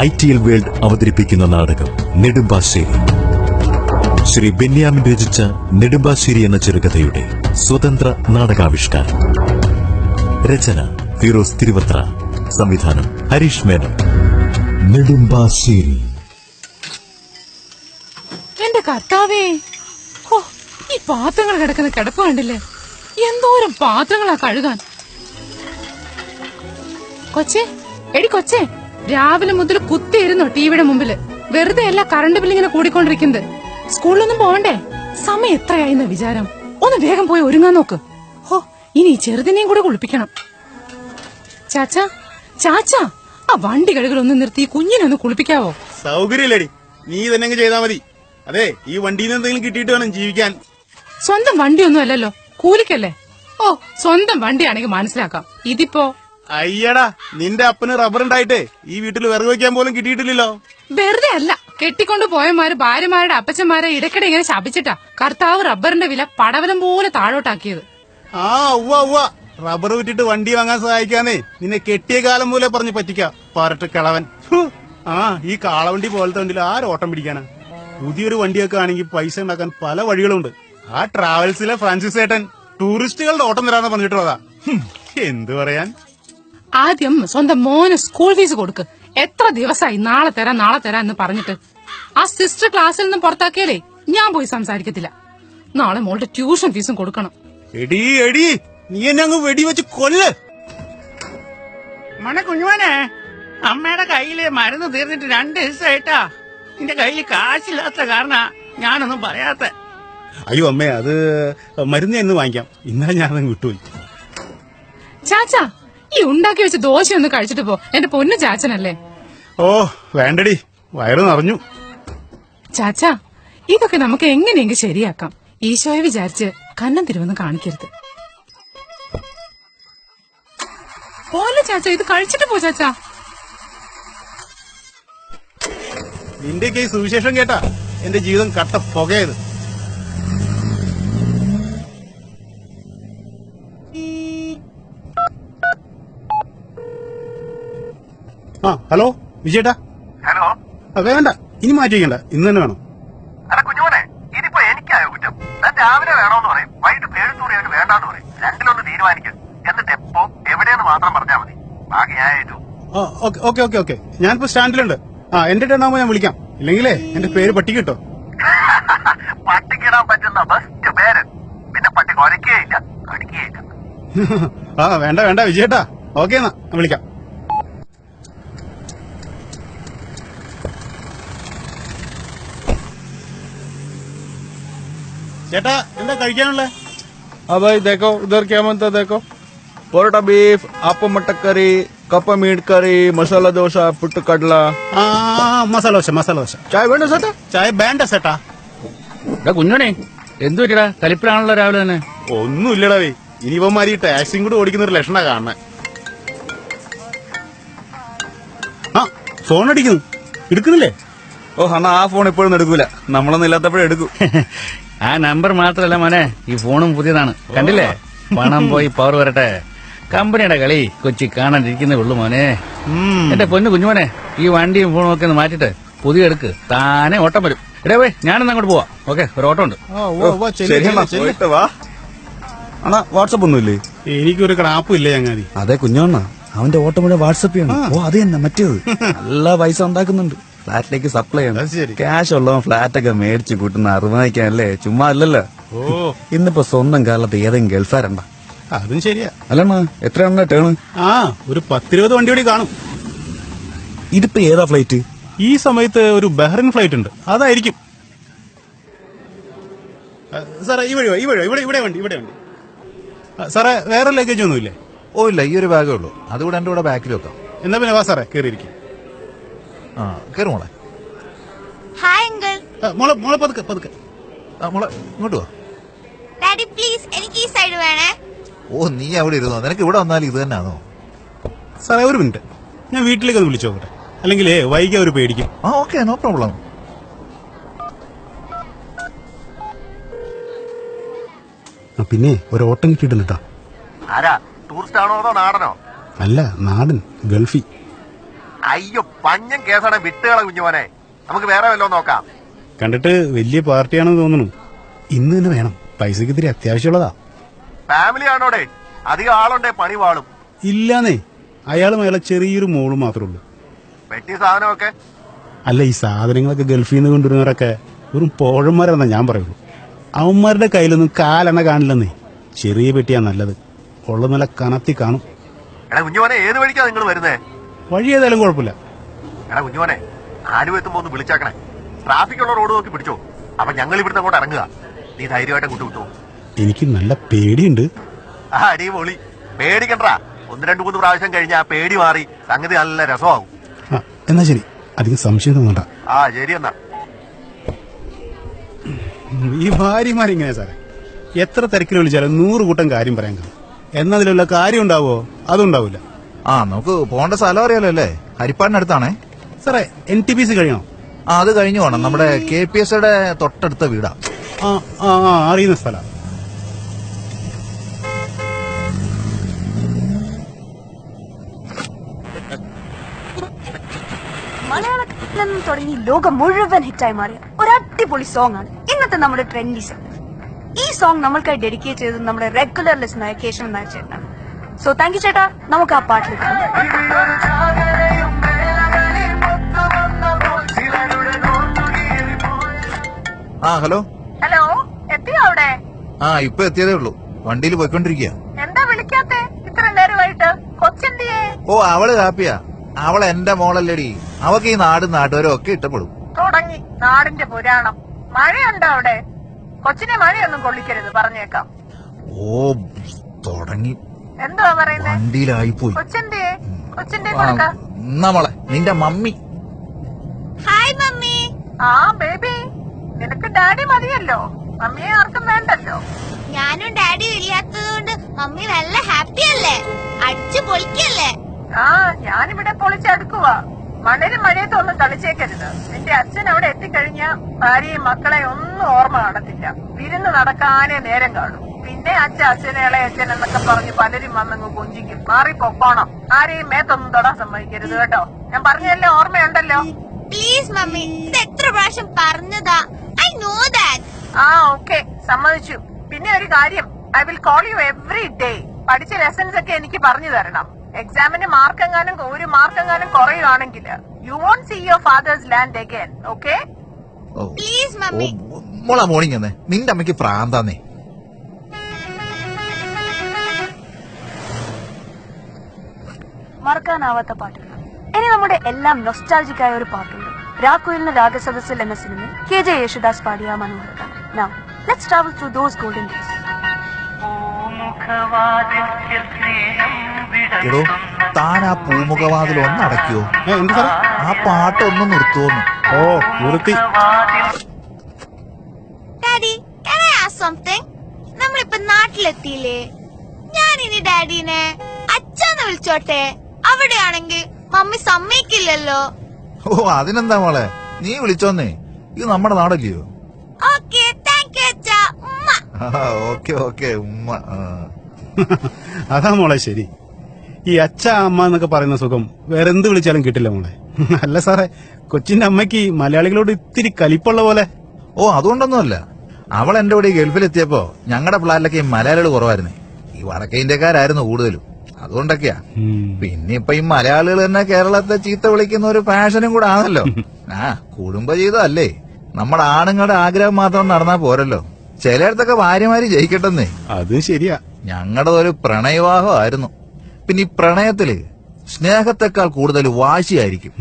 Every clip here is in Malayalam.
ഐ ടി എൽ വേൾഡ് അവതരിപ്പിക്കുന്ന നാടകം നെടുമ്പാശ്ശേരി. ശ്രീ ബെന്യാമിൻ രചിച്ച നെടുമ്പാശ്ശേരി എന്ന ചെറുകഥയുടെ സ്വതന്ത്ര നാടകാവിഷ്കാരം. രചന ഫിറോസ് തിരുവത്ര സംവിധാനം ഹരീഷ് മേനോൻ. നെടുമ്പാശ്ശേരി. എന്റെ കർത്താവേ ഈ പാത്രങ്ങൾ കിടക്കുന്ന കിടപ്പ് കണ്ടില്ലേ? എന്തോരം പാത്രങ്ങളാ കഴുകാൻ. കൊച്ചേ എടി കൊച്ചേ. രാവിലെ മുതൽ കുത്തിയിരുന്നോ ടിവിയുടെ മുമ്പിൽ. വെറുതെ അല്ല കറണ്ട് ബില്ല് ഇങ്ങനെ കൂടിക്കൊണ്ടിരിക്കുന്നത്. സ്കൂളിലൊന്നും പോവണ്ടേ? സമയം എത്രയായിന്ന വിചാരം? ഒന്ന് വേഗം പോയി ഒരുങ്ങാൻ നോക്ക്. ഹോ ഇനി ചെറുതിനെയും കൂടെ കുളിപ്പിക്കണം. ചാച്ചാ ചാച്ചാ ആ വണ്ടി കഴുകലൊന്ന് നിർത്തി കുഞ്ഞിനൊന്ന് കുഞ്ഞിനെ ഒന്ന് കുളിപ്പിക്കാവോ? സൗകര്യമില്ലടി. നീ തന്നെ ചെയ്താ മതി. അതെ ഈ വണ്ടിയിൽ എന്തെങ്കിലും കിട്ടിയിട്ട് വേണം ജീവിക്കാൻ. സ്വന്തം വണ്ടിയൊന്നും അല്ലല്ലോ കൂലിക്കല്ലേ? ഓ സ്വന്തം വണ്ടിയാണെങ്കിൽ മനസ്സിലാക്കാം. ഇതിപ്പോ അയ്യടാ നിന്റെ അപ്പന് റബ്ബർ ഉണ്ടായിട്ടേ ഈ വീട്ടിൽ വിറക് വെക്കാൻ പോലും കിട്ടിയിട്ടില്ലല്ലോ. വെറുതെ അല്ല കെട്ടിക്കൊണ്ട് പോയമാര് ഭാര്യമാരുടെ അപ്പച്ചന്മാരെ ഇടയ്ക്കിടെ ഇങ്ങനെ ശപിച്ചിട്ടാ കർത്താവ് റബ്ബറിന്റെ വില പടവലം പോലെ താഴോട്ടാക്കിയത്. ആ ഉവ്വ ഉവ്വ. റബ്ബർ വിറ്റിട്ട് വണ്ടി വാങ്ങാൻ സഹായിക്കാന്നേ നിന്നെ കെട്ടിയ കാലം മൂലെ പറഞ്ഞു പറ്റിക്ക പാറട്ട് കിളവൻ. ആ ഈ കാളവണ്ടി പോലത്തെ വണ്ടിയിൽ ആരോട്ടം പിടിക്കാനാ? പുതിയൊരു വണ്ടിയൊക്കെ ആണെങ്കിൽ പൈസ ഉണ്ടാക്കാൻ പല വഴികളുണ്ട്. ആ ട്രാവൽസിലെ ഫ്രാൻസിസ് ഏട്ടൻ ടൂറിസ്റ്റുകളുടെ ഓട്ടം തരാന്ന് പറഞ്ഞിട്ടുള്ളതാ. എന്തു പറയാൻ? ആദ്യം സ്വന്തം മോന് സ്കൂൾ ഫീസ് കൊടുക്ക്. എത്ര ദിവസമായി നാളെ തരാം നാളെ തരാം എന്ന് പറഞ്ഞിട്ട്. ആ സിസ്റ്റർ ക്ലാസ്സിൽ നിന്ന് പുറത്താക്കിയാലേ ഞാൻ പോയി സംസാരിക്കത്തില്ല. നാളെ മോളുടെ ട്യൂഷൻ ഫീസും കൊടുക്കണം. എടി എടി നീ എന്നെ അങ്ങ് വെടിവെച്ച് കൊല്ല്. മണ കുഞ്ഞുമോനെ അമ്മയുടെ കയ്യിൽ മരുന്ന് തീർന്നിട്ട് രണ്ട് ദിവസമായിട്ടാ. നിന്റെ കയ്യിൽ കാശില്ലാത്ത കാരണ ഞാനൊന്നും പറയാത്ത. അയ്യോ അമ്മേ അത് മരുന്ന് ഞാൻ ഇന്ന് വാങ്ങിക്കാം. ഇന്നലെ ഞാനതങ്ങ് വിട്ടുപോയി. ചാച്ചാ ഈ ഉണ്ടാക്കി വെച്ച ദോശ ഒന്ന് കഴിച്ചിട്ട് പോ. എന്റെ പൊന്നു ചാച്ചനല്ലേ? ഓ വേണ്ടടി. വയറ് നിറഞ്ഞു. ചാച്ചാ ഇതൊക്കെ നമുക്ക് എങ്ങനെയെങ്കിലും ശരിയാക്കാം. ഈശോയെ വിചാരിച്ച് കന്നം തിരുവന്ന് കാണിക്കരുത്. പോലെ ചാച്ച ഇത് കഴിച്ചിട്ട് പോ ചാച്ച. നിന്റെ സുവിശേഷം കേട്ടാ എന്റെ ജീവിതം കട്ട പുകയത്. ആ ഹലോ വിജയേട്ടാ? ഹലോ. വേണ്ട ഇനി മാറ്റിക്കണ്ട ഇന്ന് തന്നെ വേണം. അല്ല കുഞ്ഞുമോനെ ഇതിപ്പോ എനിക്കായോ കുറ്റം? ഞാൻ രാവിലെ വേണോന്ന് പറയും വൈകിട്ട് പേഴ്ത്തൂറി അവന് വേണ്ടാന്ന് പറയും. രണ്ടിലൊന്ന് തീരുമാനിക്കും. എന്നിട്ട് എപ്പോ എവിടെയെന്ന് മാത്രം പറഞ്ഞാൽ മതി. ബാക്കി ഞാൻ ഏറ്റു ആ ഓക്കെ ഓക്കെ ഓക്കെ ഞാനിപ്പോ സ്റ്റാൻഡിലുണ്ട്. ആ എന്റെ ടേൺ ആകുമ്പോ ഞാൻ വിളിക്കാം. ഇല്ലെങ്കിലേ എന്റെ പേര് പട്ടി കിട്ടോ പട്ടിക്കിടാൻ പറ്റുന്ന ബെസ്റ്റ് പേര്. പിന്നെ പട്ടി കൊലക്കുകയില്ല കടിക്കുകയില്ല ആ വേണ്ട വേണ്ട വിജയേട്ടാ. ഓക്കെ എന്നാ വിളിക്കാം. ചേട്ടാ എന്താ കഴിക്കാനുള്ള? ആ ഭായ് ദേക്കോ ഇതർ പൊറോട്ട ബീഫ് അപ്പം മട്ടക്കറി കപ്പ മീൻ കറി മസാല ദോശ പുട്ട് കടല മസാല ദോശ മസാല ദോശ. ചായ വേണ്ട ചേട്ടാ? ചായ വേണ്ട ചേട്ടാ. എടാ കുഞ്ഞോണേ എന്തു പറ്റിയടാ? കലിപ്പിലാണല്ലോ രാവിലെ തന്നെ. ഒന്നുമില്ലടാ വേ. ഇനിയിപ്പന്മാര് ഈ ടാക്സിയും കൂടെ ഓടിക്കുന്ന ഒരു ലക്ഷണ കാണണേ ആ ഫോൺ അടിക്കുന്നു. എടുക്കുന്നില്ലേ? ഓ അണ്ണാ ആ ഫോൺ ഇപ്പോഴൊന്നും എടുക്കൂല. നമ്മളൊന്നും ഇല്ലാത്തപ്പോഴേ എടുക്കൂ. ആ നമ്പർ മാത്രല്ല മോനെ ഈ ഫോണും പുതിയതാണ്. കണ്ടില്ലേ? പണം പോയി പവർ വരട്ടെ. കമ്പനിയുടെ കളി കൊച്ചി കാണാതിരിക്കുന്ന ഉള്ളു മോനെ. എന്റെ പൊന്നു കുഞ്ഞുമോനെ ഈ വണ്ടിയും ഫോണും ഒക്കെ ഒന്ന് മാറ്റിട്ട് പുതിയ എടുക്ക്. താനെ ഓട്ടം വരും. എടേ പോയി ഞാനൊന്ന് അങ്ങോട്ട് പോവാം. ഓക്കെ ഒരു ഓട്ടം ഉണ്ട്. വാട്സപ്പ് ഒന്നും ഇല്ലേ അണ്ണാ വാട്സപ്പ് ഒന്നുമില്ലേ എനിക്കൊരു ക്രാപ്പും ഇല്ല ചങ്ങാതി അതെ കുഞ്ഞോണ്ണ. അവന്റെ ഓട്ടം മുഴുവൻ വാട്സപ്പ് ചെയ്യണം ഓ അത് തന്നെ മറ്റേത്. നല്ല പൈസ ഉണ്ടാക്കുന്നുണ്ട്. ഫ്ലാറ്റിലേക്ക് സപ്ലൈ. ചെയ്യണം. ക്യാഷ് ഉള്ളവൻ ഫ്ലാറ്റ് ഒക്കെ മേടിച്ച് കൂട്ടുന്ന അറുപതിക്കാനല്ലേ ചുമ്മാ അല്ലല്ലോ. ഓ. ഇന്നിപ്പോ സ്വന്തം കാലത്ത് ഏതെങ്കിലും ഗൾഫാരണ്ട. അതും ശരിയാ. അല്ലണ്ണ എത്രയാണ് ടേണ് ആ ഒരു പത്തിരുപത് വണ്ടി കൂടി കാണും. ഇതിപ്പോ ഏതാ ഫ്ലൈറ്റ് ഈ സമയത്ത് ഒരു ബഹ്റിൻ ഫ്ലൈറ്റ് ഉണ്ട്. അതായിരിക്കും. സാറേ ഈ വഴി ഈ വഴി ഇവിടെ ഇവിടെ വണ്ടി ഇവിടെ വണ്ടി. സാറേ വേറെ ലഗേജ് ഒന്നുമില്ലേ? ഓ ഇല്ല ഈ ഒരു ബാഗേ ഉള്ളൂ. അതുകൂടെ എന്റെ കൂടെ ബാക്കിൽ വെക്കാം. എന്നാ പിന്നെ വാ സാറേ കയറിയിരിക്കും ആ കയറി മോളെ. Hi uncle. മോളെ മോളെ പതുക്കെ പതുക്കെ. ആ മോളെ ഇങ്ങോട്ട് വാ. ഡാഡി പ്ലീസ് എനിക്ക് ഈ സൈഡ് വേണേ. ഓ നീ അവിടെ ഇരുന്നോ? നിനക്ക് ഇവിടെ വന്നാൽ ഇത് തന്നെയാണോ സാറേ ഒരു മിനിറ്റ്. ഞാൻ വീട്ടിലേക്ക് ഒന്ന് വിളിച്ചു നോക്കട്ടെ. അല്ലെങ്കിൽ വൈകി അവർ പേടിക്കും. ആ ഓക്കെ നോ പ്രോബ്ലം. ആ, പിന്നെ ഒരു ഓട്ടം കിട്ടിയിട്ടുണ്ട് കേട്ടോ ആരാ? ടൂറിസ്റ്റ് ആണോ അതോ നാടനോ? അല്ല നാടൻ ഗൾഫി. അയ്യോ പഞ്ഞം കേസാണ് വിട്ടുകളെ കുഞ്ഞുമോനെ. നമുക്ക് വേറെ വല്ലതും നോക്കാം. കണ്ടിട്ട് വലിയ പാർട്ടിയാണെന്ന് തോന്നുന്നു. ഇന്ന് തന്നെ വേണം. പൈസക്ക് ഇത്തിരി അത്യാവശ്യമുള്ളതാ. ഫാമിലി ആണോടെ? അധികം ആളുണ്ടേ പണി വാളും. ഇല്ലാന്നേ. അയാളും അയാളെ ചെറിയൊരു മോൾ മാത്രമേ ഉള്ളൂ. വെട്ടി സാധനമൊക്കെ? അല്ല ഈ സാധനങ്ങളൊക്കെ ഗൾഫിൽ നിന്ന് കൊണ്ടുവരുന്നവരൊക്കെ വെറും പോഴന്മാരെന്നാ ഞാൻ പറയുള്ളൂ. അവന്മാരുടെ കയ്യിലൊന്നും കാലെണ്ണ കാണില്ലെന്നേ. ചെറിയ പെട്ടിയാ നല്ലത്. ഉള്ള നല്ല കനത്തി കാണും. എടാ കുഞ്ഞുമോനെ ഏത് വഴിക്കാ നിങ്ങൾ വരുന്നേ? വഴി ഏതായാലും കുഴപ്പമില്ല. എടാ കുഞ്ഞുമോനെ ആലുവ എത്തുമ്പോ ഒന്ന് വിളിച്ചാക്കണേ. ട്രാഫിക് ഉള്ള റോഡ് നോക്കി പിടിച്ചോ. അപ്പൊ ഞങ്ങൾ ഇവിടുന്ന് അങ്ങോട്ട് ഇറങ്ങുക. നീ ധൈര്യമായിട്ട് കൂട്ടി വിട്ടു എനിക്ക് നല്ല പേടിയുണ്ട്. ആ അടിപൊളി പേടിക്കണ്ടാ. ഒന്ന് രണ്ട് മൂന്ന് പ്രാവശ്യം കഴിഞ്ഞാ പേടി മാറി. സംഗതി നല്ല രസമാവും എന്നാ ശരി. അധികം സംശയം തോന്നണ്ട ആ ശരി എന്നാ. ഈ ഭാര്യമാരിങ്ങനെ സാറേ. എത്ര തിരക്കിൽ വിളിച്ചാലും നൂറ് കൂട്ടം കാര്യം പറയാൻ കാണും. എന്നതിലുള്ള കാര്യം ഉണ്ടാവോ? അതുണ്ടാവില്ല ആ നമുക്ക് പോകേണ്ട സ്ഥലം അറിയാലോ അല്ലേ? ഹരിപ്പാടിനടുത്താണേ. സാറേ എൻ ടി പി സി കഴിയണോ ആ അത് കഴിഞ്ഞു പോണം. നമ്മുടെ കെ പി എസ് യുടെ തൊട്ടടുത്ത വീടാ. ആ ആ ആ അറിയുന്ന സ്ഥല. മലയാളത്തിൽ നിന്നും തുടങ്ങി ലോകം മുഴുവൻ ഹിറ്റായി മാറിയ ഒരു അടിപൊളി സോങ് ആണ്. ഇന്നത്തെ നമ്മുടെ ട്രെൻഡി സോങ് ഈ സോങ് നമ്മൾക്കായി ഡെഡിക്കേറ്റ് ചെയ്തത് നമ്മുടെ റെഗുലർ ലിസ്റ്റ് നായ കേശവൻ നായർ ചേട്ടനാണ്. സോ താങ്ക് യു ചേട്ടാ. നമുക്ക് ആ പാട്ട് ആ ഹലോ. ഹലോ എത്തിയോ അവിടെ? ആ ഇപ്പൊ എത്തിയതേ ഉള്ളൂ. വണ്ടിയിൽ പോയിക്കൊണ്ടിരിക്കുക എന്താ വിളിക്കാത്തെ? ഇത്ര നേരമായിട്ട്. കൊച്ചെന്തിയേ? ഓ അവൾ കാപ്പിയാ അവൾ എന്റെ മോളല്ലേടി. അവക്ക് ഈ നാട് നാട്ടുകാരും ഒക്കെ ഇഷ്ടപ്പെടും. തുടങ്ങി. നാടിന്റെ പുരാണം. മഴയുണ്ടോ അവിടെ? കൊച്ചിനെ മഴയൊന്നും കൊള്ളിക്കരുത്. പറഞ്ഞേക്കാം. ഓ തുടങ്ങി. എന്തുവാ പറയുന്നേ? വണ്ടിയിലായി പോയി നമ്മളെ കൊച്ചിന്റെ ആ, എന്നാ മോളെ നിന്റെ മമ്മി. Hi mummy. ആ ബേബി നിനക്ക് ഡാഡി മതിയല്ലോ. മമ്മിയെ ആർക്കും വേണ്ടല്ലോ. ഞാനും ഡാഡി ഇല്ലാത്തതുകൊണ്ട് മമ്മി നല്ല ഹാപ്പി അല്ലേ? അടിച്ചു പൊളിക്കല്ലേ? ആ ഞാനിവിടെ പൊളിച്ചടുക്കുക മണ്ണിലും മഴയത്തും ഒന്നും കളിച്ചേക്കരുത് നിന്റെ അച്ഛൻ അവിടെ എത്തിക്കഴിഞ്ഞ ഭാര്യയും മക്കളെ ഒന്നും ഓർമ്മ കാണത്തില്ല. വിരുന്ന് നടക്കാനേ നേരം കാണും. പിന്നെ അച്ഛൻ അച്ഛനെ ഇളയച്ഛൻ എന്നൊക്കെ പറഞ്ഞ് പലരും വന്നങ്ങ് കൊഞ്ചിക്കും മാറി പൊക്കോണം ആരെയും മേത്തൊന്നും തൊടാൻ സമ്മതിക്കരുത് കേട്ടോ. ഞാൻ പറഞ്ഞല്ലോ ഓർമ്മയുണ്ടല്ലോ? Please mummy. ഇത് എത്ര പ്രാവശ്യം പറഞ്ഞതാ? ഐ നോ ദാറ്റ് ആ ഓക്കെ. സമ്മതിച്ചു. പിന്നെ ഒരു കാര്യം. I will call you every day പഠിച്ച ലെസൺസ് ഒക്കെ എനിക്ക് പറഞ്ഞു തരണം. എക്സാമിന് മാർക്കെങ്ങാനും ഒരു മാർക്കെങ്ങാനും കുറയുവാണെങ്കിൽ you won't see your father's land again okay please mummy. മോളാ മോർണിംഗ് എന്നേ നിന്റെ അമ്മയ്ക്ക് പ്രാന്താന്നേ. മറക്കാനാവാത്ത പാട്ടുകൾ ഇനി നമ്മുടെ എല്ലാം നൊസ്റ്റാൾജിക്കായ ഒരു പാട്ടുണ്ട്. രാക്കുയിലിന് രാഗസദസ്സിൽ എന്ന സിനിമയിൽ കെ ജെ യേശുദാസ് പാടിയ മനോഹരമാണ് Now, let's travel through those golden days. എടോ താൻ ആ പൂമുഖവാതിൽ ഒന്ന് അടയ്ക്കോ എന്ത് സാറേ? ആ പാട്ട് ഒന്ന് നിർത്തുവോന്ന്. ഓ നിർത്തി. നമ്മളിപ്പോ നാട്ടിലെത്തിയില്ലേ? ഞാൻ ഇനി ഡാഡിനെ അച്ഛന്ന് വിളിച്ചോട്ടെ? അവിടെയാണെങ്കിൽ മമ്മി സമ്മതിക്കില്ലല്ലോ. ഓ അതിനെന്താ മോളെ? നീ വിളിച്ചോന്നേ. ഇത് നമ്മുടെ നാടല്ലയോ? ഓക്കെ താങ്ക് യു അച്ഛ. ഉമ്മ. ഓക്കെ ഓക്കെ ഉമ്മ. ആ. അതാ മോളെ ശരി. ഈ അച്ഛ അമ്മ എന്നൊക്കെ പറയുന്ന സുഖം വേറെ എന്ത് വിളിച്ചാലും കിട്ടില്ല മോളെ. അല്ല സാറേ കൊച്ചിന്റെ അമ്മയ്ക്ക് മലയാളികളോട് ഇത്തിരി കലിപ്പുള്ള പോലെ. ഓ അതുകൊണ്ടൊന്നുമല്ല. അവൾ എന്റെ കൂടെ ഈ ഗൾഫിലെത്തിയപ്പോ ഞങ്ങളുടെ പ്ലാനിലൊക്കെ ഈ മലയാളികൾ കുറവായിരുന്നേ. ഈ വടക്കേ ഇന്ത്യക്കാരായിരുന്നു കൂടുതലും. അതുകൊണ്ടൊക്കെയാ. പിന്നെ ഇപ്പൊ ഈ മലയാളികൾ തന്നെ കേരളത്തെ ചീത്ത വിളിക്കുന്ന ഒരു ഫാഷനും കൂടെ ആണല്ലോ. ആ കുടുംബജീവിതം അല്ലേ നമ്മുടെ ആണുങ്ങളുടെ ആഗ്രഹം മാത്രം നടന്നാ പോരല്ലോ. ചിലയിടത്തൊക്കെ ഭാര്യമാര് ജയിക്കട്ടെന്നേ. അത് ശരിയാ. ഞങ്ങളുടെ ഒരു പ്രണയവിവാഹമായിരുന്നു. പിന്നെ ഈ പ്രണയത്തിൽ സ്നേഹത്തെക്കാൾ കൂടുതൽ വാശിയായിരിക്കും.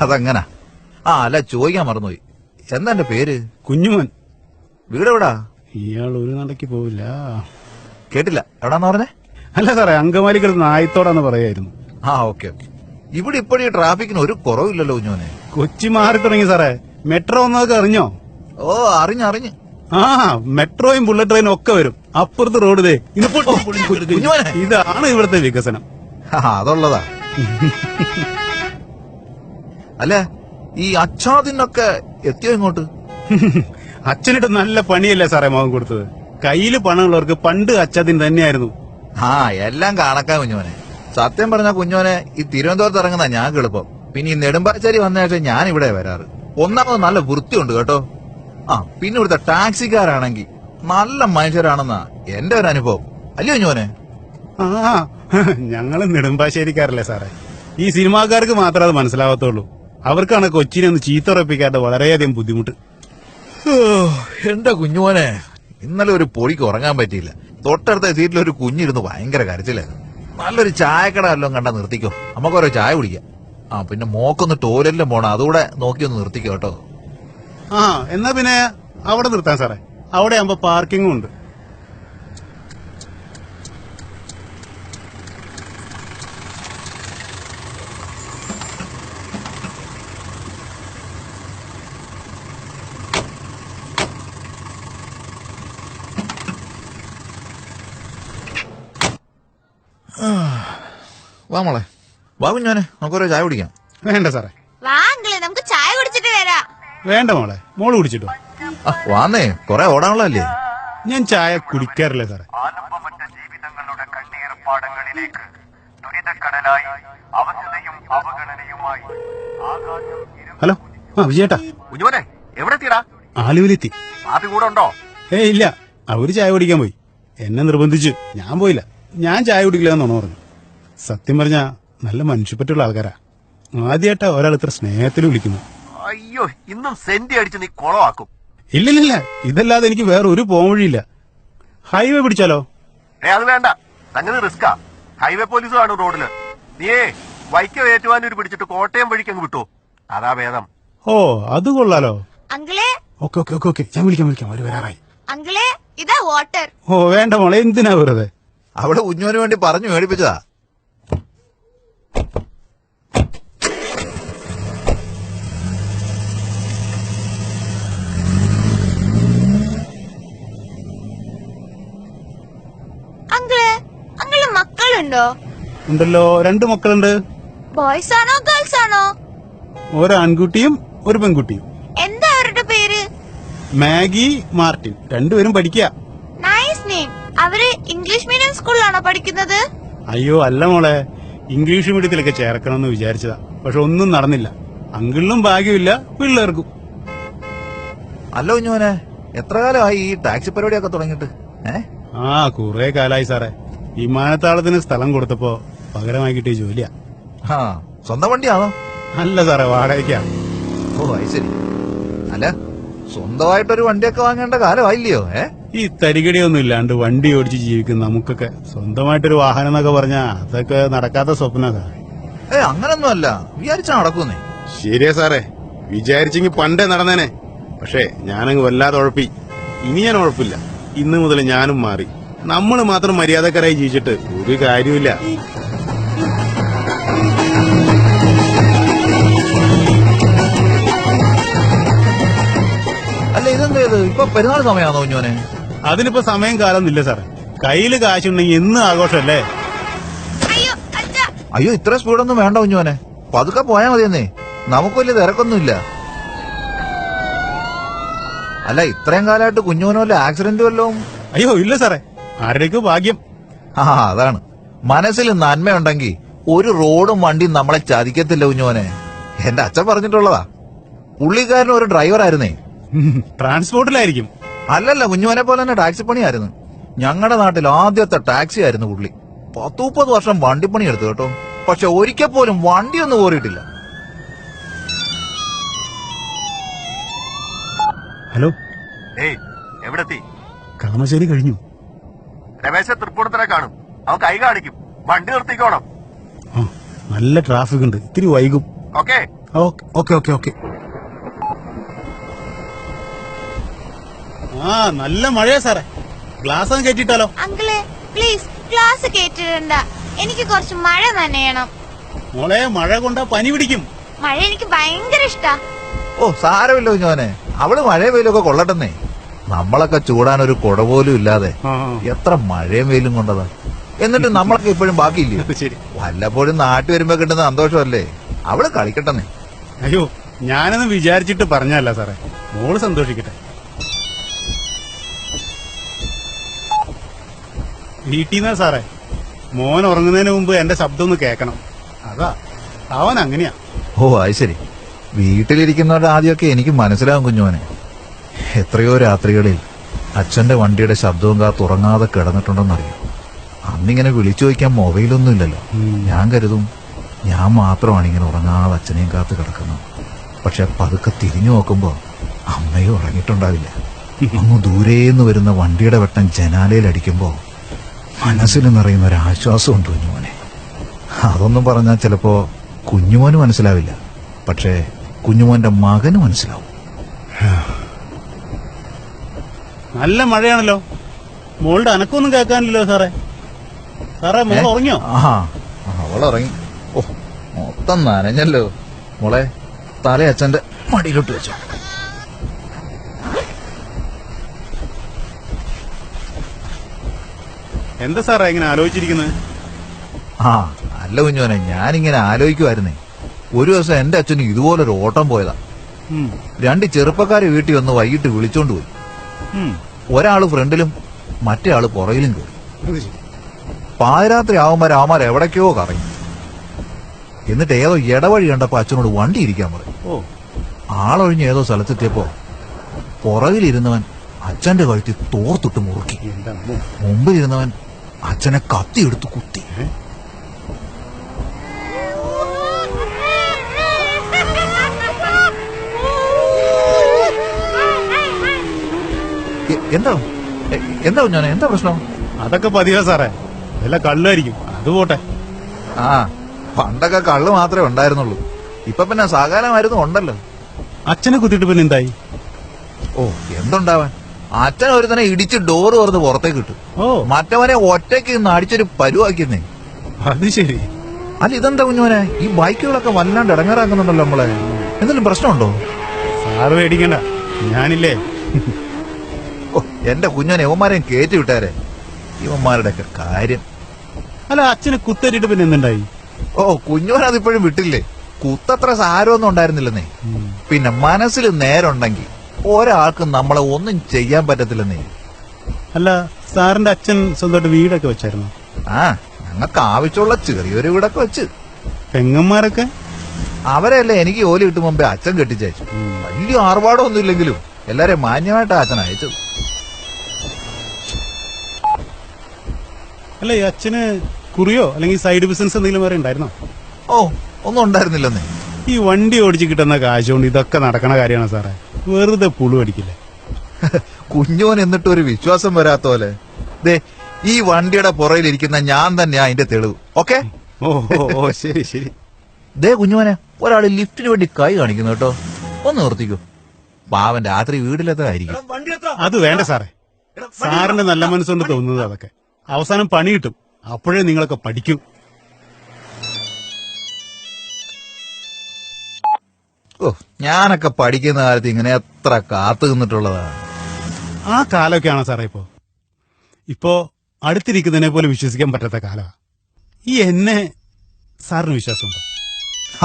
അതങ്ങനാ. ആ അല്ല ചോദിക്കാൻ മറന്നുപോയി. എന്താ എന്റെ പേര്? കുഞ്ഞുമോൻ. വീടെവിടാ? ഇയാൾ ഒരു നടക്ക് പോവില്ല. കേട്ടില്ല. എവിടാന്ന് പറഞ്ഞേ? അല്ല സാറേ അങ്കമാലിക്കൽ നായത്തോടാന്ന് പറയായിരുന്നു. ആ ഓക്കെ ഇവിടെ ഇപ്പോഴും ട്രാഫിക്കിന് ഒരു കുറവില്ലല്ലോ കുഞ്ഞോനെ കൊച്ചി മാറി തുടങ്ങി സാറേ. മെട്രോ ഒന്നൊക്കെ അറിഞ്ഞോ? ഓ അറിഞ്ഞു അറിഞ്ഞു. ആ മെട്രോയും ബുള്ളറ്റ് ട്രെയിനും ഒക്കെ വരും. അപ്പുറത്ത് റോഡ് ദേ ഇതാണ് ഇവിടുത്തെ വികസനം. അതുള്ളതാ. അല്ല ഈ അച്ഛാദിനൊക്കെ എത്തിയോ ഇങ്ങോട്ട്? അച്ഛനിട്ട് നല്ല പണിയല്ലേ സാറേ മോഹൻ കൊടുത്തത്. കയ്യിൽ പണമുള്ളവർക്ക് പണ്ട് അച്ഛാദിൻ തന്നെയായിരുന്നു. ആ എല്ലാം കാണക്കാ കുഞ്ഞോനെ സത്യം പറഞ്ഞ കുഞ്ഞോനെ ഈ തിരുവനന്തപുരത്ത് ഇറങ്ങുന്ന ഞാൻ എളുപ്പം പിന്നെ ഈ നെടുമ്പാശ്ശേരി വന്ന ശേഷം ഞാൻ ഇവിടെ വരാറ്. ഒന്നാമത് നല്ല വൃത്തിയുണ്ട് കേട്ടോ. ആ പിന്നെ ഇവിടുത്തെ ടാക്സിക്കാരാണെങ്കിൽ നല്ല മനുഷ്യരാണെന്നാ എന്റെ ഒരു അനുഭവം. അല്ലേ കുഞ്ഞോനെ ആ ഞങ്ങൾ നെടുമ്പാശ്ശേരിക്കാരല്ലേ സാറേ. ഈ സിനിമാക്കാർക്ക് മാത്രമേ അത് മനസ്സിലാവത്തുള്ളൂ. അവർക്കാണ് കൊച്ചിനെ ഒന്ന് ചീത്ത ഉറപ്പിക്കാത്ത വളരെയധികം ബുദ്ധിമുട്ട്. എന്താ എന്റെ കുഞ്ഞുമോനെ ഇന്നലെ ഒരു പൊടിക്ക് ഉറങ്ങാൻ പറ്റിയില്ല. തൊട്ടടുത്ത സീറ്റിൽ ഒരു കുഞ്ഞിരുന്ന് ഭയങ്കര കരച്ചിലായിരുന്നു നല്ലൊരു ചായക്കട വല്ലതും കണ്ടാ നിർത്തിക്കോ. നമുക്കൊരു ചായ കുടിക്കാം. ആ പിന്നെ മോക്കൊന്ന് ടോയ്ലറ്റിലും പോണം. അതുകൂടെ നോക്കി ഒന്ന് നിർത്തിക്കോ കേട്ടോ. ആ എന്നാ പിന്നെ അവിടെ നിർത്താൻ സാറേ. അവിടെ ആകുമ്പോ പാർക്കിങ്ങും ഉണ്ട്. വാ മോളെ. വാ കുഞ്ഞോനെ നമുക്കോരോ ചായ കുടിക്കാം. വേണ്ട സാറേ. വാ അങ്കിളെ നമുക്ക് ചായ കുടിച്ചിട്ട് വരാം. വേണ്ട മോളെ മോൾ കുടിച്ചിട്ടോ. ആ വാന്നേ കൊറേ ഓടാനുള്ളതല്ലേ? ഞാൻ ചായ കുടിക്കാറില്ല സാറേ. ആലംബമറ്റ ജീവിതങ്ങളുടെ കണ്ണീർപ്പാടങ്ങളിലേക്ക് ദുരിതക്കടലായി അവസ്ഥയും അവഗണനയുമായി ആകാശം ഇരു- ഹലോ ആ വിജയേട്ടാ. കുഞ്ഞുമോനെ എവിടെ ആലുവിലെത്തി. പാപ്പി കൂടെ ഉണ്ടോ? ഏ ഇല്ല. അവർ ചായ കുടിക്കാൻ പോയി. എന്നെ നിർബന്ധിച്ചു. ഞാൻ പോയില്ല. ഞാൻ ചായ കുടിക്കില്ല എന്നാണ് പറഞ്ഞു സത്യം പറഞ്ഞ നല്ല മനുഷ്യപ്പറ്റുള്ള ആൾക്കാരാ. ആദ്യമായിട്ടാ ഒരാൾ ഇത്ര സ്നേഹത്തിൽ വിളിക്കുന്നു. അയ്യോ ഇന്നും സെന്റി അടിച്ച് നീ കുളമാക്കും ഇല്ലില്ല ഇതല്ലാതെ എനിക്ക് വേറെ ഒരു പോംവഴിയില്ല ഹൈവേ പിടിച്ചാലോ? ഏ അത് വേണ്ട. സംഗതി റിസ്കാ ഹൈവേ പോലീസുമാണ് റോഡിൽ. നീയേ വൈക്കം ഒരു പിടിച്ചിട്ട് കോട്ടയം വഴിക്ക് അങ്ങ് വിട്ടു. അതാ ഭേദം. ഓ അത് കൊള്ളാലോ. അങ്കിളേ? Okay okay okay okay. ഞാൻ വിളിക്കാം വിളിക്കാം. അവർ വരാറായി. അങ്കിളേ ഇതാ വാട്ടർ. ഓ വേണ്ട മോളെ എന്തിനാ വെറുതെ? അവിടെ കുഞ്ഞോന് വേണ്ടി പറഞ്ഞു മേടിപ്പിച്ചതാ മക്കളുണ്ടോ? ഉണ്ടല്ലോ രണ്ട് മക്കളുണ്ട്. ബോയ്സ് ആണോ ഗേൾസ് ആണോ ഒരു ആൺകുട്ടിയും ഒരു പെൺകുട്ടിയും. എന്താ അവരുടെ പേര്? Maggie Martin. രണ്ടുപേരും പഠിക്കുക അവർ ഇംഗ്ലീഷ് മീഡിയം സ്കൂളിലാണോ പഠിക്കുന്നത്? അയ്യോ അല്ല മോളെ. ഇംഗ്ലീഷ് മീഡിയത്തിലൊക്കെ ചേർക്കണമെന്ന് വിചാരിച്ചതാ. പക്ഷെ ഒന്നും നടന്നില്ല. അങ്കിളിനും ഭാഗ്യമില്ല പിള്ളേർക്കും. അല്ല കുഞ്ഞുമോനെ എത്ര കാലമായി ഈ ടാക്സി പരിപാടിയൊക്കെ തുടങ്ങിയിട്ട്? ഏ? ആ കുറെ കാലായി സാറേ. വിമാനത്താവളത്തിന് സ്ഥലം കൊടുത്തപ്പോ പകരമായി കിട്ടിയ ജോലിയാ. ആ സ്വന്തം വണ്ടിയാണോ? അല്ല സാറേ വാടകയ്ക്കാണ് ഓ അത് ശരി. അല്ല സ്വന്തമായിട്ടൊരു വണ്ടിയൊക്കെ വാങ്ങേണ്ട കാലമായില്ലയോ ഏ? ഈ തരികടിയൊന്നും ഇല്ലാണ്ട് വണ്ടി ഓടിച്ച് ജീവിക്കുന്ന നമുക്കൊക്കെ സ്വന്തമായിട്ടൊരു വാഹനം എന്നൊക്കെ പറഞ്ഞാ അതൊക്കെ നടക്കാത്ത സ്വപ്ന സാറേ ഏ അങ്ങനൊന്നും അല്ല വിചാരിച്ചാ നടക്കുന്നേ. ശരിയാ സാറേ. വിചാരിച്ചെങ്കി പണ്ടേ നടന്നേനെ. പക്ഷേ ഞാനങ്ങ് വല്ലാതെ ഉഴപ്പി. ഇനി ഞാൻ ഉഴപ്പില്ല. ഇന്ന് മുതൽ ഞാനും മാറി. നമ്മൾ മാത്രം മര്യാദക്കാരായി ജീവിച്ചിട്ട് ഒരു കാര്യമില്ല അല്ല ഇതെന്താ ഇത് ഇപ്പൊ പെരുന്നാൾ സമയമാണോ കുഞ്ഞോനെ അതിനിപ്പോ സമയം കാലം ഇല്ല സാറേ. കയ്യിൽ കാശുണ്ടെങ്കിൽ ഇന്ന് ആഘോഷമല്ലേ? അയ്യോ അച്ഛ. അയ്യോ ഇത്ര സ്പീഡൊന്നും വേണ്ട കുഞ്ഞുവനെ പതുക്കെ പോയാ മതിയെന്നേ. നമുക്ക് വലിയ തിരക്കൊന്നുമില്ല. അല്ല ഇത്രയും കാലമായിട്ട് കുഞ്ഞോനോ വല്ല ആക്സിഡന്റ് വല്ലതും? അയ്യോ ഇല്ല സാറേ. ആരുടെക്ക് ഭാഗ്യം. ആ അതാണ്. മനസ്സിൽ നന്മയുണ്ടെങ്കിൽ ഒരു റോഡും വണ്ടിയും നമ്മളെ ചതിക്കത്തില്ല കുഞ്ഞുവനെ എന്റെ അച്ഛൻ പറഞ്ഞിട്ടുള്ളതാ. പുള്ളിക്കാരൻ ഒരു ഡ്രൈവർ ആയിരുന്നേ. ട്രാൻസ്പോർട്ടിലായിരിക്കും അല്ലല്ല കുഞ്ഞുമനെ പോലെ തന്നെ ടാക്സി പണിയായിരുന്നു ഞങ്ങളുടെ നാട്ടിൽ ആദ്യത്തെ ടാക്സി ആയിരുന്നു പുള്ളി. പത്ത് വർഷം വണ്ടിപ്പണി എടുത്തു കേട്ടോ. പക്ഷെ ഒരിക്കൽ പോലും വണ്ടിയൊന്നും കോറിയിട്ടില്ല ഹലോ. ഏയ് എവിടെത്തി? കളമശ്ശേരി കഴിഞ്ഞു. രമേശ തൃപ്പൂണത്തിനെ കാണും. അവ കൈ കാണിക്കും. വണ്ടി നിർത്തിക്കോണം. നല്ല ട്രാഫിക് ഉണ്ട് ഇത്തിരി വൈകും. Okay okay okay okay. ആ നല്ല മഴയാ സാറേ. ഗ്ലാസ് കേട്ടിട്ടാലോ കയറ്റിട്ടാലോ അങ്കിളെ പ്ലീസ് ഗ്ലാസ് കേട്ടിടണ്ട എനിക്ക് കുറച്ച് മഴ നനയണം. മോളെ മഴ കൊണ്ടാ പനി പിടിക്കും. മഴ എനിക്ക് ഭയങ്കര ഇഷ്ടാ. ഓ സാരമില്ലോ കുഞ്ഞോനെ അവൾ മഴയും വെയിലൊക്കെ കൊള്ളട്ടെന്നേ. നമ്മളൊക്കെ ചൂടാൻ ഒരു കുട പോലും ഇല്ലാതെ എത്ര മഴയും വെയിലും കൊണ്ടതാ. എന്നിട്ട് നമ്മളൊക്കെ ഇപ്പോഴും ബാക്കിയില്ലേ? ശരി. വല്ലപ്പോഴും നാട്ടിൽ വരുമ്പോ കിട്ടുന്ന സന്തോഷമല്ലേ? അവൾ കളിക്കട്ടെന്നേ. അയ്യോ ഞാനൊന്നും വിചാരിച്ചിട്ട് പറഞ്ഞല്ല സാറേ. മോൾ സന്തോഷിക്കട്ടെ. വീട്ടിൽ സാറേ. മോൻ ഉറങ്ങുന്നതിന് മുമ്പ് എന്റെ ശബ്ദം ഒന്ന് കേൾക്കണം. അതാ. അവൻ അങ്ങനെയാ. ഓ അത് ശരി വീട്ടിലിരിക്കുന്നവരുടെ ആദ്യമൊക്കെ എനിക്ക് മനസ്സിലാവും കുഞ്ഞുമോനെ. എത്രയോ രാത്രികളിൽ അച്ഛന്റെ വണ്ടിയുടെ ശബ്ദവും കാത്ത് ഉറങ്ങാതെ കിടന്നിട്ടുണ്ടെന്നറിയോ. അന്നിങ്ങനെ വിളിച്ചു ചോദിക്കാൻ മൊബൈലൊന്നും ഇല്ലല്ലോ ഞാൻ കരുതും ഞാൻ മാത്രമാണ് ഇങ്ങനെ ഉറങ്ങാതെ അച്ഛനെയും കാത്ത് കിടക്കുന്നത്. പക്ഷെ പതുക്കെ തിരിഞ്ഞു നോക്കുമ്പോ അമ്മയും ഉറങ്ങിയിട്ടുണ്ടാവില്ല. അങ്ങ് ദൂരേന്ന് വരുന്ന വണ്ടിയുടെ വെട്ടം ജനാലയിൽ അടിക്കുമ്പോ മനസ്സിൽ നിറയുന്ന ഒരു ആശ്വാസമുണ്ട് കുഞ്ഞുമോനെ. അതൊന്നും പറഞ്ഞാൽ ചിലപ്പോ കുഞ്ഞുമോന് മനസ്സിലാവില്ല. പക്ഷേ കുഞ്ഞുമോന്റെ മകന് മനസ്സിലാവും. നല്ല മഴയാണല്ലോ. മോളുടെ അനക്കൊന്നും കേൾക്കാനില്ലല്ലോ സാറേ. സാറേ മോൾ ഉറങ്ങിയോ? ആ അവളുറങ്ങി. ഓ മൊത്തം നനഞ്ഞല്ലോ. മോളെ തല അച്ഛന്റെ മടിയിലോട്ട് വെച്ചോ. എന്താ സാറേ ഇങ്ങനെ ആലോചിച്ചിരിക്കുന്നത് ആ അല്ല കുഞ്ഞോനെ ഞാനിങ്ങനെ ആലോചിക്കുമായിരുന്നേ ഒരു ദിവസം എന്റെ അച്ഛന് ഇതുപോലൊരു ഓട്ടം പോയതാ. രണ്ട് ചെറുപ്പക്കാരെ വീട്ടിൽ വന്ന് വൈകിട്ട് വിളിച്ചോണ്ട് പോയി. ഒരാൾ ഫ്രണ്ടിലും മറ്റേ പുറയിലും കയറി പാതിരാത്രി ആവുമ്പോ രാമാർ എവിടേക്കോ കറങ്ങി. എന്നിട്ട് ഏതോ ഇടവഴി കണ്ടപ്പോ അച്ഛനോട് വണ്ടി ഇരിക്കാൻ പറയും ആളൊഴിഞ്ഞ് ഏതോ സ്ഥലത്തെത്തിയപ്പോ പുറകിലിരുന്നവൻ അച്ഛന്റെ കഴുത്തി തോർത്തിട്ട് മുറുക്കി. മുമ്പിലിരുന്നവൻ അച്ഛനെ കത്തിയെടുത്ത് കുത്തി. എന്താ? എന്താ ഞാൻ എന്താ പ്രശ്നം? അതൊക്കെ പതിവാ സാറേ. എല്ലാം കള്ളായിരിക്കും അത് പോട്ടെ. ആ പണ്ടൊക്കെ കള്ള് മാത്രമേ ഉണ്ടായിരുന്നുള്ളൂ. ഇപ്പൊ പിന്നെ സകാലമായിരുന്നു ഉണ്ടല്ലോ. അച്ഛനെ കുത്തിയിട്ട് പിന്നെ എന്തായി? ഓ എന്തുണ്ടാവാൻ? അച്ഛൻ ഒരു തന്നെ ഇടിച്ച് ഡോർ തുറന്ന് പുറത്തേക്ക് ഇട്ടു. ഓ. മറ്റവനെ ഒറ്റയ്ക്ക് നിന്ന് അടിച്ചൊരു പരുവാക്കിന്നേ അത് ശരി. അല്ല ഇതെന്താ കുഞ്ഞുവനെ ഈ ബൈക്കുകളൊക്കെ വല്ലാണ്ട് ഇടങ്ങാറാക്കുന്നുണ്ടല്ലോ നമ്മളെ. എന്തെങ്കിലും പ്രശ്നമുണ്ടോ? സാറ് പേടിക്കണ്ട. ഞാനില്ലേ. ഓ എന്റെ കുഞ്ഞോനെ ഇവന്മാരെയും കേറ്റി വിട്ടാരെ. ഇവന്മാരുടെ ഒക്കെ കാര്യം. അല്ല അച്ഛന് കുത്തേറ്റിട്ട് പിന്നെ എന്തുണ്ടായി? ഓ കുഞ്ഞോൻ അതിപ്പോഴും വിട്ടില്ലേ? കുത്തത്ര സാരമൊന്നും ഉണ്ടായിരുന്നില്ലെന്നേ. പിന്നെ മനസ്സിൽ നേരുണ്ടെങ്കിൽ ഒരാൾക്കും നമ്മളെ ഒന്നും ചെയ്യാൻ പറ്റത്തില്ലെന്നേ അല്ല സാറിന്റെ അച്ഛൻ സ്വന്തമായിട്ട് വീടൊക്കെ വെച്ചായിരുന്നു? ആ ഞങ്ങൾക്ക് ആവശ്യമുള്ള ചെറിയൊരു വീടൊക്കെ വെച്ച്. പെങ്ങന്മാരൊക്കെ? അവരെയല്ലേ എനിക്ക് ജോലി കിട്ടും മുമ്പേ അച്ഛൻ കെട്ടിച്ചയച്ചു. വലിയ ആർഭാടമൊന്നും ഇല്ലെങ്കിലും എല്ലാരെയും മാന്യമായിട്ട് അച്ഛൻ അയച്ചത് അല്ല ഈ അച്ഛന് കുറിയോ അല്ലെങ്കിൽ സൈഡ് ബിസിനസ് എന്തെങ്കിലും വരെ ഉണ്ടായിരുന്നോ? ഓ ഒന്നും ഉണ്ടായിരുന്നില്ലെന്നേ ഈ വണ്ടി ഓടിച്ച് കിട്ടുന്ന കാശ് കൊണ്ട് ഇതൊക്കെ നടക്കണ കാര്യമാണ് സാറേ. വെറുതെ പുളു അടിക്കില്ലേ? കുഞ്ഞോൻ എന്നിട്ട് ഒരു വിശ്വാസം വരാത്ത പോലെ. ദേ ഈ വണ്ടിയുടെ പുറയിലിരിക്കുന്ന ഞാൻ തന്നെ അതിന്റെ തെളിവ്. ഓക്കെ? ഓ ശരി ശരി. ദേ കുഞ്ഞുമോനെ ഒരാൾ ലിഫ്റ്റിന് വേണ്ടി കൈ കാണിക്കുന്നു കേട്ടോ. ഒന്ന് നിർത്തിക്കൂ. പാവൻ രാത്രി വീട്ടിലെത്തായിരിക്കും അത് വേണ്ട സാറേ. സാറിന്റെ നല്ല മനസ്സുകൊണ്ട് തോന്നുന്നത് അതൊക്കെ. അവസാനം പണി കിട്ടും. അപ്പോഴേ നിങ്ങളൊക്കെ പഠിക്കും. ഓ ഞാനൊക്കെ പഠിക്കുന്ന കാലത്ത് ഇങ്ങനെ എത്ര കാത്തു നിന്നിട്ടുള്ളതാണ് ആ കാലമൊക്കെയാണോ സാറേ ഇപ്പോ? ഇപ്പോ അടുത്തിരിക്കുന്നതിനെ പോലെ വിശ്വസിക്കാൻ പറ്റാത്ത കാലമാ. ഈ എന്നെ സാറിന് വിശ്വാസമുണ്ടോ?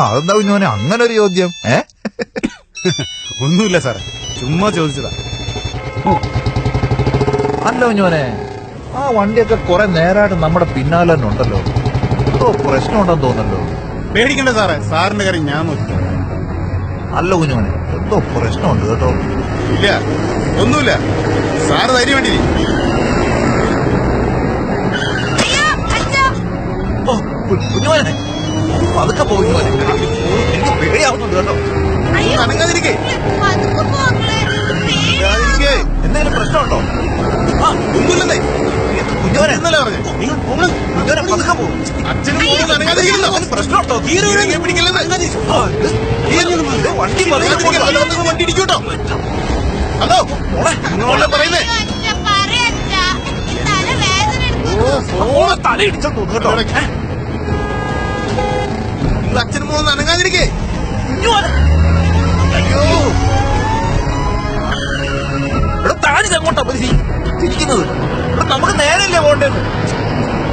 അതെന്താ കുഞ്ഞുമോനെ അങ്ങനെ ഒരു ചോദ്യം ഏ? ഒന്നുമില്ല സാറേ ചുമ്മാ ചോദിച്ചതാ. അല്ല കുഞ്ഞുമോനെ ആ വണ്ടിയൊക്കെ കുറെ നേരമായിട്ട് നമ്മുടെ പിന്നാലെ തന്നെ ഉണ്ടല്ലോ. എന്തോ പ്രശ്നമുണ്ടെന്ന് തോന്നല്ലോ പേടിക്കണ്ട സാറേ സാറിന്റെ കാര്യം ഞാൻ നോക്കി അല്ല കുഞ്ഞുമോനെ എന്തോ പ്രശ്നമുണ്ട് കേട്ടോ. ഇല്ല ഒന്നുമില്ല. സാറ് ധൈര്യം വേണ്ടി. കുഞ്ഞുമോനെ. പതുക്കെ പോകുന്നോനെ എനിക്ക് പേടിയാവുന്നുണ്ട് കേട്ടോ. അനങ്ങാതിരിക്കേ. എന്തെങ്കിലും പ്രശ്നമുണ്ടോ? ആ ഒന്നുമില്ലെന്നേ. വണ്ടി ഇടിക്കൂട്ടോ പറയുന്നേ. ഓളെ തല ഇടിച്ചു. നിങ്ങൾ അച്ഛനും അനങ്ങാതിരിക്കേ. അയ്യോ. എടോ താനിത് എങ്ങോട്ടാ പോയി? തിരിക്കുന്നത് എടോ നമുക്ക് നേരല്ലേ പോണ്ടേന്ന്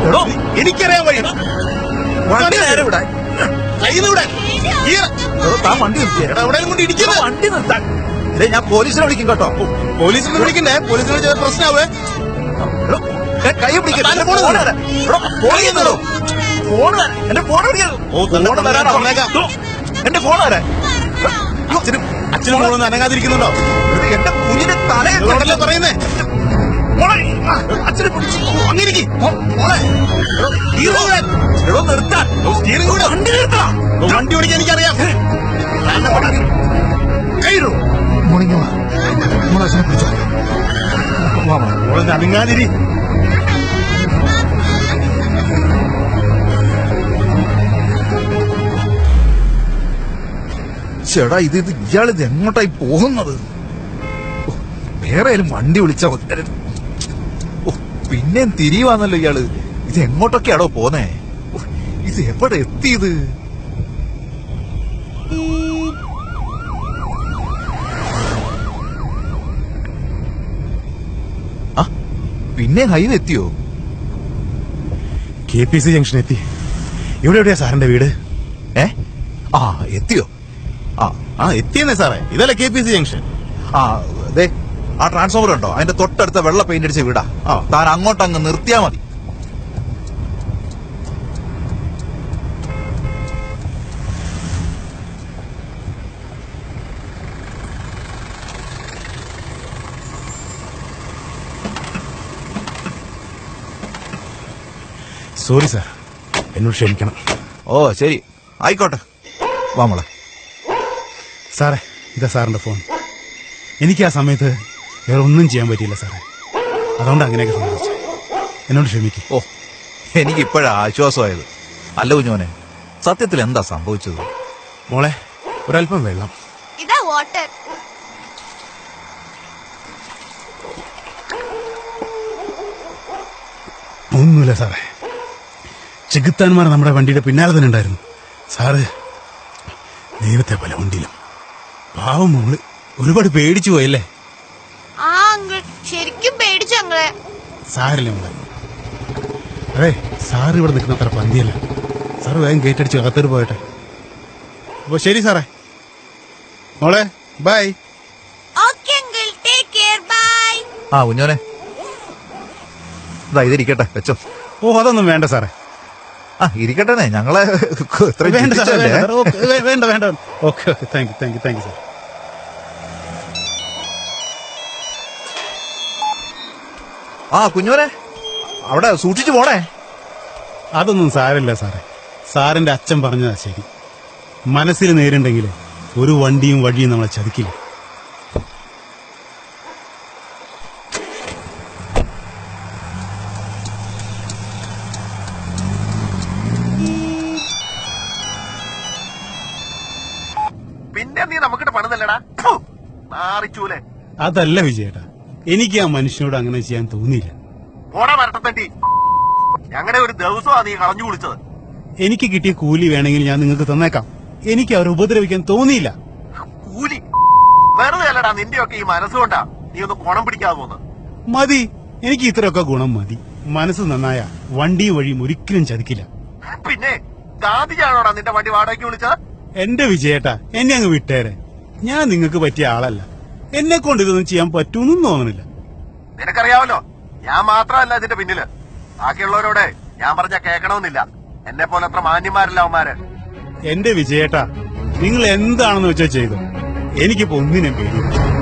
എടോ എനിക്കറിയാൻ വഴി വണ്ടി നേരെ താൻ വണ്ടി നിർത്തിയേ. എടാ എവിടെയും കൊണ്ട് വണ്ടി നിർത്താൻ. ഇതേ ഞാൻ പോലീസിനെ വിളിക്കും കേട്ടോ. പോലീസിനെ വിളിക്കണ്ടേ? പോലീസിനെ ചില പ്രശ്നമാവേ കൈ. എടോ, ഫോൺ? എന്റെ ഫോൺ എന്റെ ഫോൺ അച്ഛനും അച്ഛനും അനങ്ങാതിരിക്കുന്നുണ്ടോ? എന്റെ കുഞ്ഞിന്റെ അതുകൊണ്ടല്ലേ പറയുന്നേ? അച്ഛനെ പിടിച്ചു അങ്ങനെ നിർത്താൻ. സ്റ്റീറിംഗ് കൂടെ. വണ്ടി നിർത്തണം. വണ്ടി ഓടിക്കാൻ എനിക്കറിയാം കയ്യിലോ. മോളൊന്ന് അനങ്ങാതിരി ചേടാ ഇത് ഇത് ഇയാളിത് ഇത് എങ്ങോട്ടായി പോകുന്നത് വേറെ വണ്ടി വിളിച്ചാ മതി. ഓ, പിന്നെയും തിരിയുവാന്നല്ലോ ഇയാൾ. ഇത് എങ്ങോട്ടൊക്കെയാണോ പോന്നേ? ഇത് എവിടെ എത്തിയത്? പിന്നെ ഹൈവേ എത്തിയോ? കെ പി സി ജംഗ്ഷൻ എത്തി. ഇവിടെ എവിടെയാ സാറിന്റെ വീട്? ഏ? ആ എത്തിയോ? ആ ആ എത്തിയെന്നേ സാറേ. ഇതല്ലേ കെ പി സി ജംഗ്ഷൻ. ആ ദേ ആ ട്രാൻസ്ഫോമർ ഉണ്ടോ? അതിന്റെ തൊട്ടടുത്ത വെള്ള പെയിന്റ് അടിച്ച വീടാ. ആ. താൻ അങ്ങോട്ട് അങ്ങ് നിർത്തിയാ മതി. സോറി സാർ എന്നോട് ക്ഷമിക്കണം. ഓ ശരി. ആയിക്കോട്ടെ. വാ മോളെ. സാറേ ഇതാ സാറിന്റെ ഫോൺ. എനിക്ക് ആ സമയത്ത് വേറെ ഒന്നും ചെയ്യാൻ പറ്റിയില്ല സാറേ. അതുകൊണ്ട് അങ്ങനെയൊക്കെ സംഭവിച്ചു. എന്നോട് ക്ഷമിക്കും. ഓ എനിക്ക് ഇപ്പോഴാ ആശ്വാസമായത്. അല്ല കുഞ്ഞോനെ സത്യത്തിൽ എന്താ സംഭവിച്ചത്? മോളെ ഒരല്പം വെള്ളം. ഇതാ വാട്ടർ ഒന്നുമില്ല സാറേ. ചെകുത്താന്മാർ നമ്മുടെ വണ്ടിയുടെ പിന്നാലെ തന്നെ ഉണ്ടായിരുന്നു. സാറ് ദൈവത്തെ പോലെ വണ്ടിയിലും. പാവം മോൾ ഒരുപാട് പേടിച്ചു പോയല്ലേ ആ അങ്കിൾ ശരിക്കും പേടിച്ചു അങ്ങളെ സാരില്ല മോളെ? അതെ സാറ് ഇവിടെ നിൽക്കുന്ന അത്ര പന്തിയല്ല. സാറ് വേഗം ഗേറ്റടിച്ച് അകത്തോട്ട് പോയട്ടെ. അപ്പൊ ശരി സാറേ. മോളെ bye okay uncle take care bye ആ കുഞ്ഞോനെ. ഇതാ ഇതിരിക്കട്ടെ വെച്ചോ. ഓ അതൊന്നും വേണ്ട സാറേ. ആ ഇരിക്കട്ടെ ഞങ്ങളെ ഇത്രയും വേണ്ട വേണ്ട വേണ്ട. Okay okay thank you thank you thank you sir ആ കുഞ്ഞോനെ അവിടെ സൂക്ഷിച്ചു പോണേ. അതൊന്നും സാരമില്ല സാറേ. സാറിന്റെ അച്ഛൻ പറഞ്ഞതാ ശരി. മനസ്സിൽ നേരുണ്ടെങ്കിൽ ഒരു വണ്ടിയും വഴിയും നമ്മളെ ചതിക്കില്ല. പിന്നെ നീ നമുക്കിട്ട് പണിതല്ലടാ. അതല്ല വിജയേട്ടാ. എനിക്ക് ആ മനുഷ്യനോട് അങ്ങനെ ചെയ്യാൻ തോന്നിയില്ല. ഞങ്ങളുടെ ഒരു ദിവസമാണ് നീ കളഞ്ഞു കുളിച്ചത്. എനിക്ക് കിട്ടിയ കൂലി വേണമെങ്കിൽ ഞാൻ നിങ്ങൾക്ക് തന്നേക്കാം. എനിക്ക് അവരെ ഉപദ്രവിക്കാൻ തോന്നിയില്ല. കൂലി? വെറുതെ അല്ലടാ നിന്റെയൊക്കെ ഈ മനസ്സുകൊണ്ടാ നീ ഒന്ന് ഗുണം പിടിക്കാതെ പോകുന്നത് മതി. എനിക്ക് ഇത്രയൊക്കെ ഗുണം മതി. മനസ്സ് നന്നായ വണ്ടിയും വഴിയും ഒരിക്കലും ചതിക്കില്ല. പിന്നെ ഗാന്ധിജാണോടാ നിന്റെ വണ്ടി വാടകയ്ക്ക് വിളിച്ചത്? എന്റെ വിജയേട്ടാ എന്നെ അങ്ങ് വിട്ടേരെ. ഞാൻ നിങ്ങൾക്ക് പറ്റിയ ആളല്ല. എന്നെ കൊണ്ട് ഇതൊന്നും ചെയ്യാൻ പറ്റൂന്നും തോന്നണില്ല. നിനക്കറിയാവല്ലോ ഞാൻ മാത്രമല്ല ഇതിന്റെ പിന്നിൽ. ബാക്കിയുള്ളവരോട് ഞാൻ പറഞ്ഞ കേൾക്കണമെന്നില്ല. എന്നെ പോലെ അത്ര മാന്യന്മാരല്ല അവന്മാര്. എന്റെ വിജയേട്ടാ നിങ്ങൾ എന്താണെന്ന് വെച്ചാ ചെയ്തു എനിക്കിപ്പോ ഒന്നിനും പേടിയില്ല.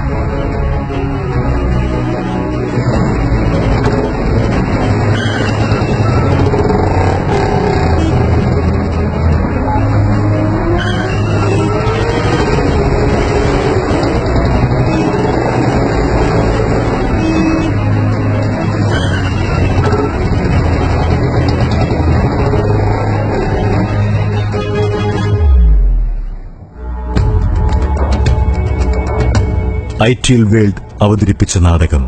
ഐ ടി വേൾഡ് അവതരിപ്പിച്ച നാടകം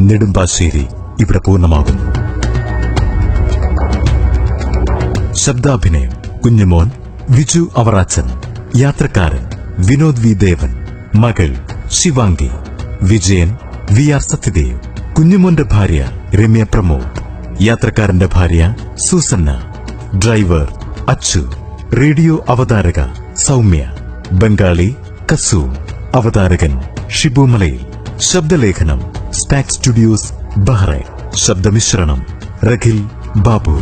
നെടുമ്പാശ്ശേരി ഇവിടെ പൂർണമാകുന്നു. ശബ്ദാഭിനയം കുഞ്ഞുമോൻ വിജു അവറാച്ചൻ യാത്രക്കാരൻ വിനോദ് വി ദേവൻ മകൾ ശിവാംഗി വിജയൻ വി ആർ സത്യദേവ് കുഞ്ഞുമോന്റെ ഭാര്യ രമ്യ പ്രമോദ് യാത്രക്കാരന്റെ ഭാര്യ സൂസന്ന ഡ്രൈവർ അച്ചു റേഡിയോ അവതാരക സൗമ്യ ബംഗാളി കസൂ അവതാരകൻ ഷിബു മലയിൽ ശബ്ദലേഖനം സ്പാക് സ്റ്റുഡിയോസ് ബഹ്റൈൻ. ശബ്ദമിശ്രണം. റഖിൽ ബാബു.